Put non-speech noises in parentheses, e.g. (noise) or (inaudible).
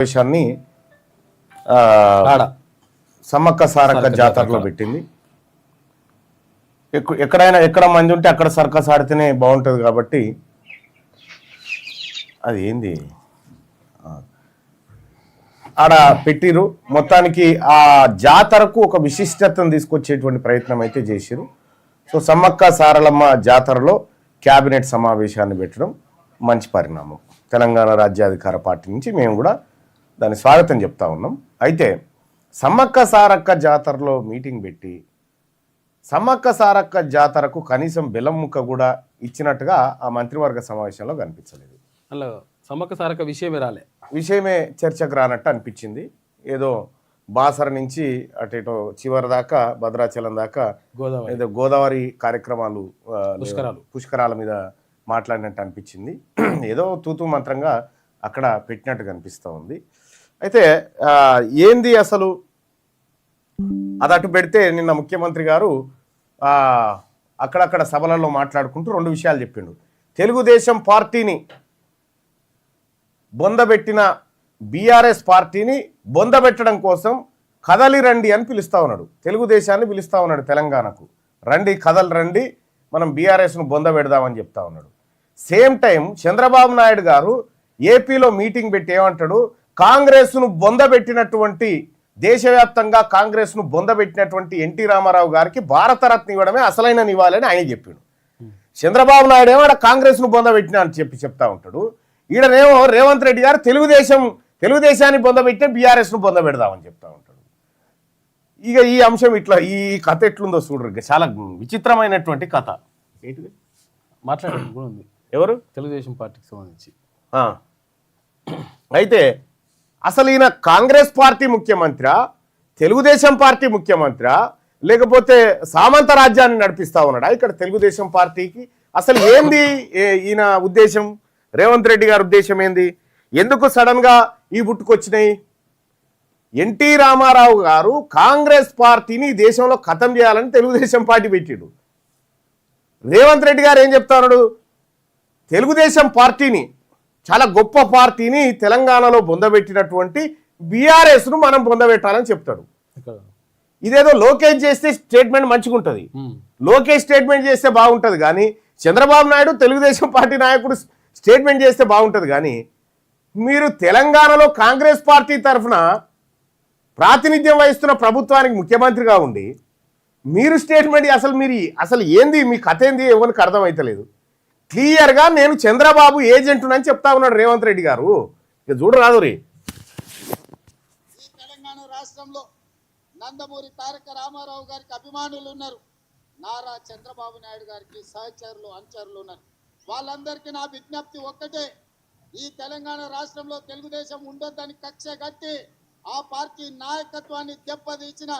విషయాన్ని సమ్మక్క సారక్క జాతరలో పెట్టింది. ఎక్కు- ఎక్కడైనా ఎక్కడ మంది ఉంటే అక్కడ సర్కస్ ఆడితేనే బాగుంటుంది కాబట్టి అది ఏంది. ఆడ పెట్టిరు మొత్తానికి ఆ జాతరకు ఒక విశిష్టతను తీసుకొచ్చేటువంటి ప్రయత్నం అయితే చేసిరు సో సమ్మక్క సారలమ్మ జాతరలో క్యాబినెట్ సమావేశాన్ని పెట్టడం మంచి పరిణామం. తెలంగాణ రాజ్యాధికార పార్టీ నుంచి మేము కూడా దాని స్వాగతం చెప్తా ఉన్నాం. అయితే సమ్మక్క సారక్క జాతరలో మీటింగ్ పెట్టి సమ్మక్క సారక్క జాతరకు కనీసం బెల్లం ముక్క కూడా ఇచ్చినట్టుగా ఆ మంత్రివర్గ సమావేశంలో కనిపించలేదు. అలా సమ్మక్క సారక్క విషయమే రాలే. విషయమే చర్చకు రానట్టు అనిపించింది. ఏదో బాసర నుంచి అటు ఇటు చివరి దాకా భద్రాచలం దాకా గోదావరి. ఏదో గోదావరి కార్యక్రమాలు ఆ, పుష్కరాలు. పుష్కరాల మీద మాట్లాడినట్టు అనిపించింది. (clears throat) ఏదో తూతూ మంత్రంగా అక్కడ పెట్టినట్టు కనిపిస్తూ ఉంది. అయితే ఏంది అసలు? అది అటు పెడితే నిన్న ముఖ్యమంత్రి గారు అక్కడక్కడ సభలలో మాట్లాడుకుంటూ రెండు విషయాలు చెప్పిండు. తెలుగుదేశం పార్టీని బొందబెట్టిన బీఆర్ఎస్ పార్టీని బొందబెట్టడం కోసం కదలి రండి అని పిలుస్తా ఉన్నాడు. తెలుగుదేశాన్ని పిలుస్తా ఉన్నాడు తెలంగాణకు. రండి కదలు రండి మనం బీఆర్ఎస్ను బొందబెడదామని చెప్తా ఉన్నాడు. సేమ్ టైం చంద్రబాబు నాయుడు గారు ఏపీలో మీటింగ్ పెట్టి ఏమంటాడు? కాంగ్రెస్ను బొందబెట్టినటువంటి దేశవ్యాప్తంగా కాంగ్రెస్ను బొందబెట్టినటువంటి ఎన్టీ రామారావు గారికి భారతరత్న ఇవ్వడమే అసలైన నివాళని ఆయన చెప్పాడు. చంద్రబాబు నాయుడు ఏమో ఆడ కాంగ్రెస్ను బొందబెట్టినా అని చెప్పి చెప్తా ఉంటాడు. ఈడనేమో రేవంత్ రెడ్డి గారు తెలుగుదేశం తెలుగుదేశాన్ని బొందబెట్టే బీఆర్ఎస్ను బొందబెడదామని చెప్తా ఉంటాడు. ఇక ఈ అంశం ఇట్లా ఈ కథ ఎట్లుందో చూడరు. చాలా విచిత్రమైనటువంటి కథ. ఏంటిది? మాట్లాడడం కూడా ఉంది ఎవరు? తెలుగుదేశం పార్టీకి సంబంధించి. అయితే అసలు ఈయన కాంగ్రెస్ పార్టీ ముఖ్యమంత్రి తెలుగుదేశం పార్టీ ముఖ్యమంత్రి లేకపోతే సామంత రాజ్యాన్ని నడిపిస్తా ఉన్నాడా? ఇక్కడ తెలుగుదేశం పార్టీకి అసలు ఏంది ఏ- ఈయన ఉద్దేశం? రేవంత్ రెడ్డి గారి ఉద్దేశం ఏంది? ఎందుకు సడన్గా ఈ బుట్టుకొచ్చినాయి ఎన్టీ రామారావు గారు కాంగ్రెస్ పార్టీని దేశంలో ఖతం చేయాలని తెలుగుదేశం పార్టీ పెట్టాడు. రేవంత్ రెడ్డి గారు ఏం చెప్తా తెలుగుదేశం పార్టీని చాలా గొప్ప పార్టీని తెలంగాణలో బొందబెట్టినటువంటి బీఆర్ఎస్ను మనం బొందబెట్టాలని చెప్తాడు ఇదేదో లోకేష్ చేస్తే స్టేట్మెంట్ మంచిగా ఉంటుంది. లోకేష్ స్టేట్మెంట్ చేస్తే బాగుంటుంది కానీ చంద్రబాబు నాయుడు తెలుగుదేశం పార్టీ నాయకుడు స్టేట్మెంట్ చేస్తే బాగుంటుంది కానీ మీరు తెలంగాణలో కాంగ్రెస్ పార్టీ తరఫున ప్రాతినిధ్యం వహిస్తున్న ప్రభుత్వానికి ముఖ్యమంత్రిగా ఉండి మీరు స్టేట్మెంట్ అసలు మీరు అసలు ఏంది? మీ కథ ఏంది? ఎవరికి అర్థమైతలేదు. క్లియర్గా నేను చంద్రబాబు ఏజెంటునని చెప్తా ఉన్నాడు రేవంత్ రెడ్డి గారు. ఇక చూడరాదు రీ. ఈ తెలంగాణ రాష్ట్రంలో నందమూరి తారక రామారావు గారికి అభిమానులు ఉన్నారు. నారా చంద్రబాబు నాయుడు గారికి సహచరులు అనుచరులు ఉన్నారు. వాళ్ళందరికీ నా విజ్ఞప్తి ఒక్కటే. ఈ తెలంగాణ రాష్ట్రంలో తెలుగుదేశం ఉండొద్దని కక్ష కట్టి ఆ పార్టీ నాయకత్వాన్ని దెబ్బతీసిన